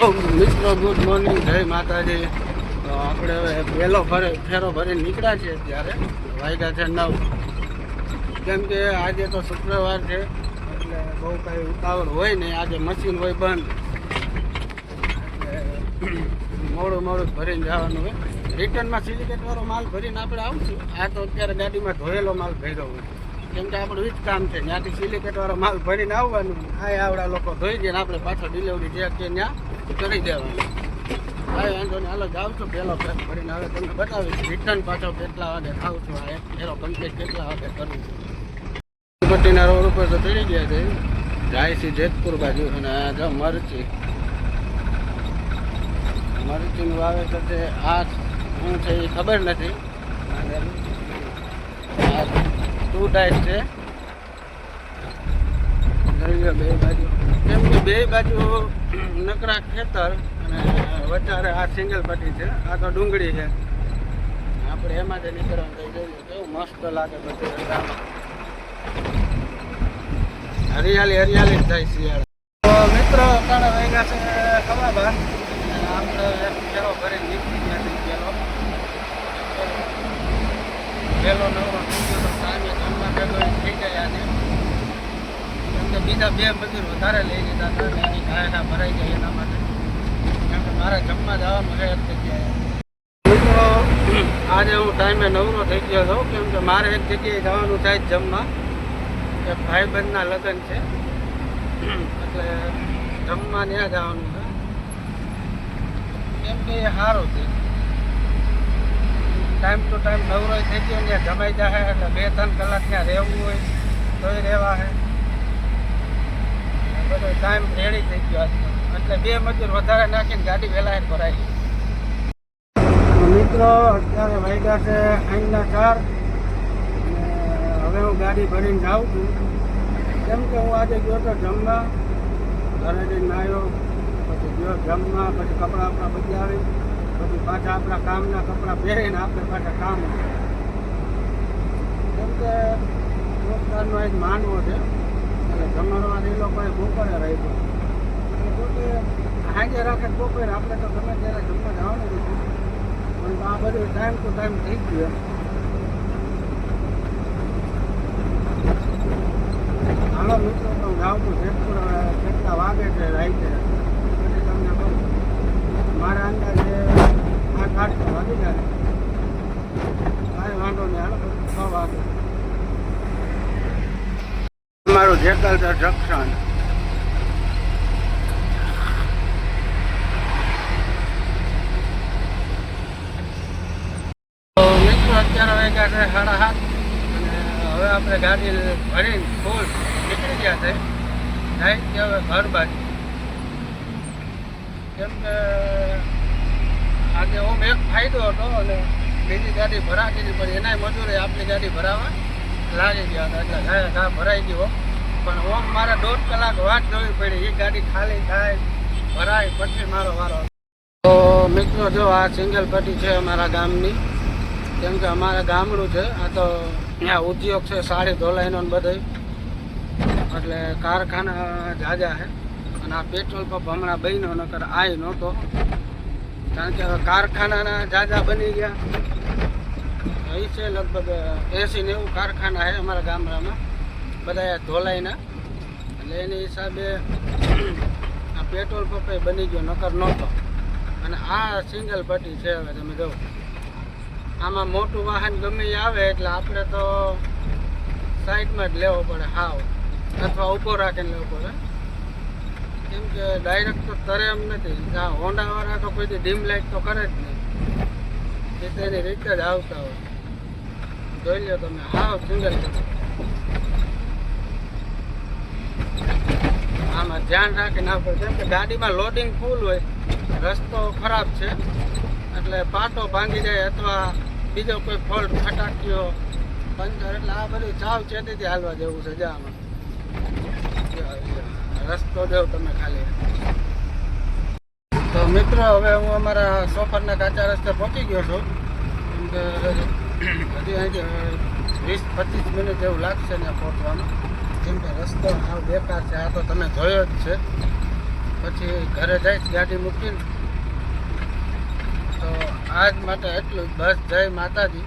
મિત્રો good morning જય માતાજી. આપણે હવે પહેલો ભરે ફેરો ભરીને નીકળ્યા છીએ ત્યારે વાગ્યા છે નવ. કેમ કે આજે તો શુક્રવાર છે, એટલે બહુ કાંઈ ઉતાવળ હોય નહીં. આજે મશીન હોય બંધ. મોડું મોડું ભરીને જવાનું હોય. રિટર્નમાં સિલિકેટવાળો માલ ભરીને આપણે આવશું. આ તો અત્યારે ગાડીમાં ધોયેલો માલ ભર્યો હોય. કેમ કે આપણું ઈ જ કામ છે. ત્યાંથી સિલિકેટવાળો માલ ભરીને આવવાનું. આ આવડા લોકો ધોઈ દે આપણે પાછો ડિલિવરી જે ત્યાં. કરી દેવાનું. કાંઈ વાંધો નહીં. હાલો, જાઉં છું પહેલો ફેર ભરીને. હવે તમને બતાવીશ. રિટર્ન પાછો કેટલા વાગે ખાઉં છું આ ફેરો કમ્પ્લીટ કેટલા વાગે કરું છું. પટ્ટીના રોડ ઉપર તો ચડી ગયા છે. જાય જેતપુર બાજુ અને આ જો મરચી. મરચીનું વાવેતર છે આ શું છે એ ખબર નથી. આ ટુ ટાઈપ છે. બે બાજુ. કે બે બાજુ નકરા ખેતર અને વધારે આ સિંગલ પટ્ટી છે. આ તો ડુંગળી છે. આપણે એમાંથી નીકળવાનું થઈ જોઈએ કેવું મસ્ત લાગે બધું. હરિયાળી હરિયાળી જ થાય શિયાળા. તો મિત્રો અત્યારે વાગ્યા છે ખબર બાર આપણે એક ફેરો ભરી નીકળી ગયા છે પેલો પેલો નવરો થઈ ગયો તો સાંજે જમવા ભેગો થઈ ગયા છે કેમ કે બીજા બે મજૂર વધારે લઈ લીધા હતા અને એની ગાયના ભરાઈ જાય એના માટે. કેમ કે મારે જમવા જવાનું છે એક જગ્યાએ. મિત્રો, આજે હું ટાઈમે નવરો થઈ ગયો છું, કેમ કે મારે એક જગ્યાએ જવાનું થાય જમવા. કે ભાઈબંધના લગ્ન છે. એટલે જમવા ત્યાં જવાનું છે. કેમ કે એ સારું છે. ટાઈમ ટુ ટાઈમ નવરો થઈ ગયો ત્યાં જમાઈ જાય એટલે બે ત્રણ કલાક ત્યાં રહેવું હોય, તોય રહેવા છે બધો ટાઈમ રેડી થઈ ગયો એટલે બે મજૂર વધારે નાખીને ગાડી વહેલા ભરાઈ. મિત્રો, અત્યારે વાગ્યા છે અહીંના ચાર. હવે હું ગાડી ભરીને જાઉં છું. કેમ કે હું આજે ગયો તો જમવા. ઘરે જઈને નાહ્યો પછી ગયો જમવા, પછી કપડાં આપણા બદલાવી પછી પાછા આપણા કામના કપડાં પહેરીને આપણે પાછા કામ કેમ કે, રોજગારનો એક માનવો છે. જમણવાર એ લોકોએ બપોરે રાખ્યો. એટલે જોકે સાંજે રાખે બપોરે આપણે તો ગમે ત્યારે જમવા જવાનું હતું પણ આ બધું ટાઈમ ટુ ટાઈમ થઈ ગયું હાલો મિત્રો, તો છું જેતપુર કેટલા વાગે છે રાઈતે પછી તમને કહું, મારા અંદાજે આઠ આઠ વાગી. જાય કાંઈ વાંધો નહીં, હાલો, છ વાગે. મારું જેકલ જંકશન નીકળી ગયા છે. જાય કે હવે ઘર બાજુ. આજે ઓમ એક ફાયદો હતો અને બીજી ગાડી ભરાતી પણ એનાય મજૂરે આપણી ગાડી ભરાવા લાગી ગયા હતા. એટલે ઘા ભરાઈ ગયો પણ ઓમ મારે દોઢ કલાક વાત જોવી પડી. એ ગાડી ખાલી થાય, ભરાય, પછી મારો વારો. તો મિત્રો, જો આ સિંગલ પટ્ટી છે અમારા ગામની. કેમ કે અમારા ગામડું છે. આ તો ત્યાં ઉદ્યોગ છે, સાડી ધોલાઈનો ને બધે એટલે કારખાના જાજા છે. અને આ પેટ્રોલ પંપ હમણાં બન્યો, નકર આય નહોતો. કારણ કે હવે કારખાનાના જાજા બની ગયા. અહીં છે લગભગ એસી નેવું કારખાના છે અમારા ગામડામાં. બધા ધોલાઈના એટલે એની હિસાબે આ પેટ્રોલ પંપે બની ગયો, નકર નહોતો. અને આ સિંગલ પટ્ટી છે હવે, તમે જો આમાં મોટું વાહન ગમે આવે, એટલે આપણે તો સાઈડમાં જ લેવો પડે હાવ. અથવા ઊભો રાખીને લેવો પડે. કેમ કે ડાયરેક્ટ તો તરે એમ નથી. આ હોન્ડાવાળા તો કોઈ ડીમ લાઇટ તો કરે જ નહીં. એ તો રીતે જ આવતા હોય. જોઈ લો તમે, હાવ સિંગલ આમાં ધ્યાન રાખીને આપણે છે. કે ગાડીમાં લોડિંગ ફૂલ હોય, રસ્તો ખરાબ છે. એટલે પાટો ભાંગી જાય અથવા બીજો કોઈ ફોલ્ટ ફટાક્યો પંચર એટલે આ બધું સાવ ચેતીથી હાલવા જેવું છે. જામાં રસ્તો દેવ તમે ખાલી. તો મિત્રો, હવે હું અમારા સોફરના કાચા રસ્તે પહોંચી ગયો છું. કેમ કે હજી અહીંથી વીસ પચીસ મિનિટ જેવું લાગશે ને પહોંચવામાં કેમ કે રસ્તો સાવ બેકાર છે, આ તો તમે જોયો જ છે. પછી ઘરે જઈશ, ગાડી મૂકીને. તો આજ માટે એટલું બસ જય માતાજી.